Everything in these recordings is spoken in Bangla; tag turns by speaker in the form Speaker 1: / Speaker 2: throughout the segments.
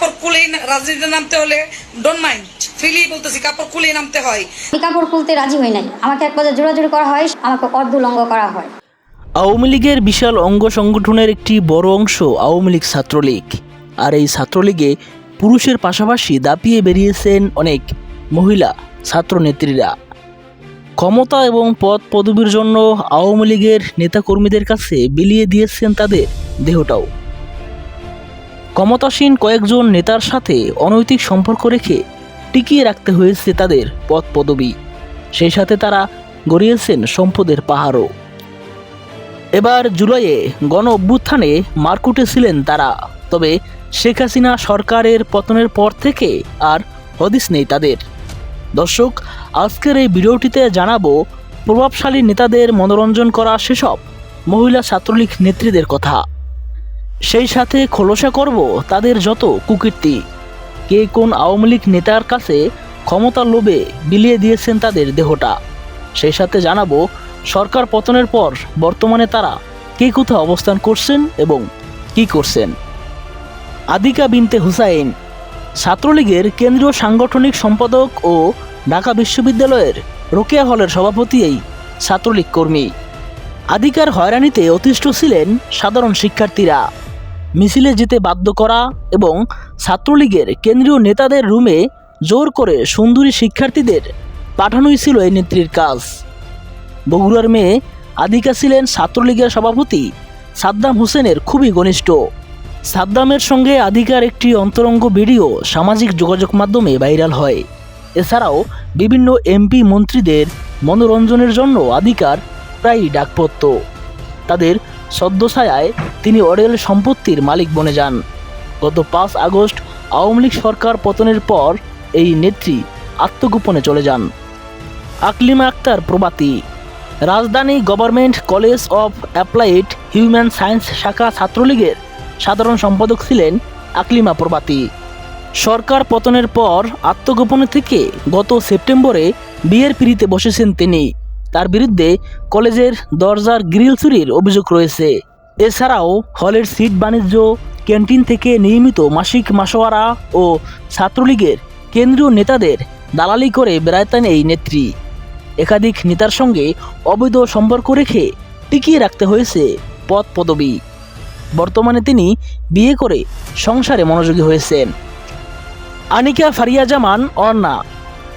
Speaker 1: কাপড় খুলেই রাজনীতিতে নামতে হলে ডোন্ট মাইন্ড ফ্রিলি বলতেছি কাপড় খুলেই নামতে হয়।
Speaker 2: আমি কাপড় খুলতে রাজি হই নাই। আমাকে এক জোরাজুরি করা হয় আমাকে অর্ধলঙ্গ করা হয়।
Speaker 3: আওয়ামী লীগের বিশাল অঙ্গ সংগঠনের একটি বড় অংশ আওয়ামী লীগ ছাত্রলীগ। আর এই ছাত্রলীগে পুরুষের পাশাপাশি দাপিয়ে বেরিয়েছেন অনেক মহিলা ছাত্রনেত্রীরা। ক্ষমতা এবং পদ পদবীর জন্য আওয়ামী লীগের নেতাকর্মীদের কাছে বিলিয়ে দিয়েছেন তাদের দেহটাও। ক্ষমতাসীন কয়েকজন নেতার সাথে অনৈতিক সম্পর্ক রেখে টিকিয়ে রাখতে হয়েছে তাদের পদ পদবী। সেই সাথে তারা গড়িয়েছেন সম্পদের পাহাড়ও। এবার জুলাইয়ে গণ অভ্যুত্থানে মারকুটে ছিলেন তারা, তবে শেখ হাসিনা সরকারের পতনের পর থেকে আর হদিস নেই তাদের। দর্শক, আজকের এই ভিডিওটিতে জানাব, প্রভাবশালী নেতাদের মনোরঞ্জন করা সেসব মহিলা ছাত্রলীগ নেত্রীদের কথা। সেই সাথে খোলসা করব তাদের যত কুকীর্তি। কে কোন আওয়ামী লীগ নেতার কাছে ক্ষমতার লোভে বিলিয়ে দিয়েছেন তাদের দেহটা? সেই সাথে জানাব, সরকার পতনের পর বর্তমানে তারা কে কোথায় অবস্থান করছেন এবং কি করছেন। আদিকা বিনতে হুসাইন, ছাত্রলীগের কেন্দ্রীয় সাংগঠনিক সম্পাদক ও ঢাকা বিশ্ববিদ্যালয়ের রোকেয়া হলের সভাপতি এই ছাত্রলীগ কর্মী। আদিকার হয়রানিতে অতিষ্ঠ ছিলেন সাধারণ শিক্ষার্থীরা। মিছিলে যেতে বাধ্য করা এবং ছাত্রলীগের কেন্দ্রীয় নেতাদের রুমে জোর করে সুন্দরী শিক্ষার্থীদের পাঠানোই ছিল এই নেত্রীর কাজ। বগুড়ার মেয়ে আদিকা ছিলেন ছাত্রলীগের সভাপতি সাদ্দাম হোসেনের খুবই ঘনিষ্ঠ। সাদ্দামের সঙ্গে আদিকার একটি অন্তরঙ্গ ভিডিও সামাজিক যোগাযোগ মাধ্যমে ভাইরাল হয়। এছাড়াও বিভিন্ন এমপি মন্ত্রীদের মনোরঞ্জনের জন্য আদিকার প্রায়ই ডাকপত্র। তাদের সদ্যছায়ায় তিনি অডেল সম্পত্তির মালিক বনে যান। গত পাঁচ আগস্ট আওয়ামী লীগ সরকার পতনের পর এই নেত্রী আত্মগোপনে চলে যান। আকলিমা আক্তার প্রবাতী। রাজধানী government college of applied human science শাখা ছাত্রলীগের সাধারণ সম্পাদক ছিলেন আকলিমা প্রবাতী। সরকার পতনের পর আত্মগোপনে থেকে গত সেপ্টেম্বরে বিয়ের পিড়িতে বসেছেন তিনি। তার বিরুদ্ধে কলেজের দরজার গ্রিল চুরির অভিযোগ রয়েছে। এছাড়াও হলের সিট বাণিজ্য, ক্যান্টিন থেকে নিয়মিত মাসিক মাসোয়ারা ও ছাত্রলীগের কেন্দ্রীয় নেতাদের দালালি করে বেড়াতেন এই নেত্রী। একাধিক নেতার সঙ্গে অবৈধ সম্পর্ক রেখে টিকিয়ে রাখতে হয়েছে পদ পদবী। বর্তমানে তিনি বিয়ে করে সংসারে মনোযোগী হয়েছেন। আনিকা ফারিয়া জামান অর্ণা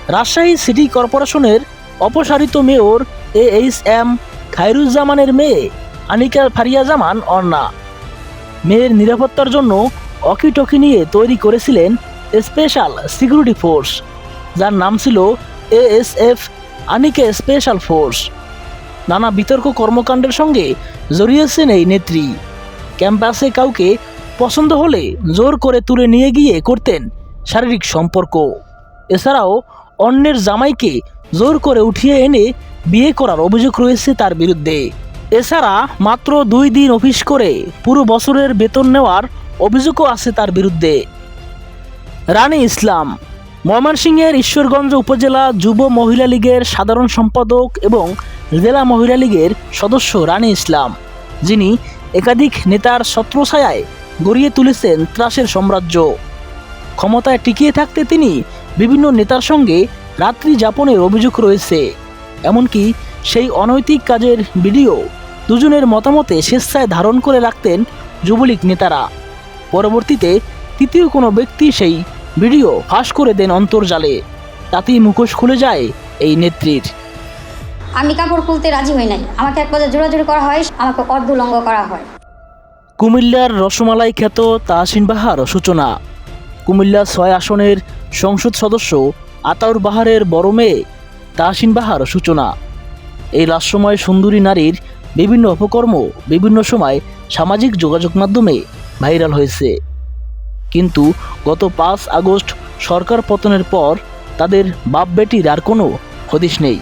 Speaker 3: রাজশাহী সিটি কর্পোরেশনের অপসারিত মেয়র এ এইচ এম খায়রুজ্জামানের মেয়ে আনিকা ফারিয়া জামান অর্ণা। মেয়ের নিরাপত্তার জন্য অকিটকি নিয়ে তৈরি করেছিলেন স্পেশাল সিকিউরিটি ফোর্স, যার নাম ছিল এএসএফ আনিকা স্পেশাল ফোর্স। নানা বিতর্ক কর্মকাণ্ডের সঙ্গে জড়িয়েছেন এই নেত্রী। ক্যাম্পাসে কাউকে পছন্দ হলে জোর করে তুলে নিয়ে গিয়ে করতেন শারীরিক সম্পর্ক। এছাড়াও অন্যের জামাইকে জোর করে উঠিয়ে এনে বিয়ে করার অভিযোগ রয়েছে তার বিরুদ্ধে। এছাড়া মাত্র দুই দিন অফিস করে পুরো বছরের বেতন নেওয়ার অভিযোগও আছে তার বিরুদ্ধে। রানী ইসলাম, ময়মনসিংহের ঈশ্বরগঞ্জ উপজেলা যুব মহিলা লীগের সাধারণ সম্পাদক এবং জেলা মহিলা লীগের সদস্য রানী ইসলাম, যিনি একাধিক নেতার ছত্রছায়ায় গড়িয়ে তুলেছেন ত্রাসের সাম্রাজ্য। ক্ষমতায় টিকিয়ে থাকতে তিনি বিভিন্ন নেতার সঙ্গে রাত্রি যাপনের অভিযোগ রয়েছে। এমনকি সেই অনৈতিক কাজের ভিডিও দুজনের মতামতে স্বেচ্ছায় ধারণ করে রাখতেন যুবলীগ নেতারা। পরবর্তীতে তৃতীয় কোনো ব্যক্তি সেই ভিডিও ফাঁস করে দেন অন্তর্জালে। তাতেই মুখোশ খুলে যায় এই নেত্রীর।
Speaker 2: আমি কাপড় খুলতে রাজি হই নাই। আমাকে এক পর্যায়ে জোরাজুরি করা হয় আমাকে অর্ধলঙ্গ করা হয়।
Speaker 3: কুমিল্লার রসমালাই খ্যাত তাহসিন বাহার সূচনা। কুমিল্লা ছয় আসনের সংসদ সদস্য আতাউর বাহারের বড় মেয়ে তাহসিন বাহার সূচনা। এই লাশময় সুন্দরী নারীর বিভিন্ন অপকর্ম বিভিন্ন সময় সামাজিক যোগাযোগ মাধ্যমে ভাইরাল হয়েছে। কিন্তু গত পাঁচ আগস্ট সরকার পতনের পর তাদের বাপ বেটির আর কোনো হদিশ নেই।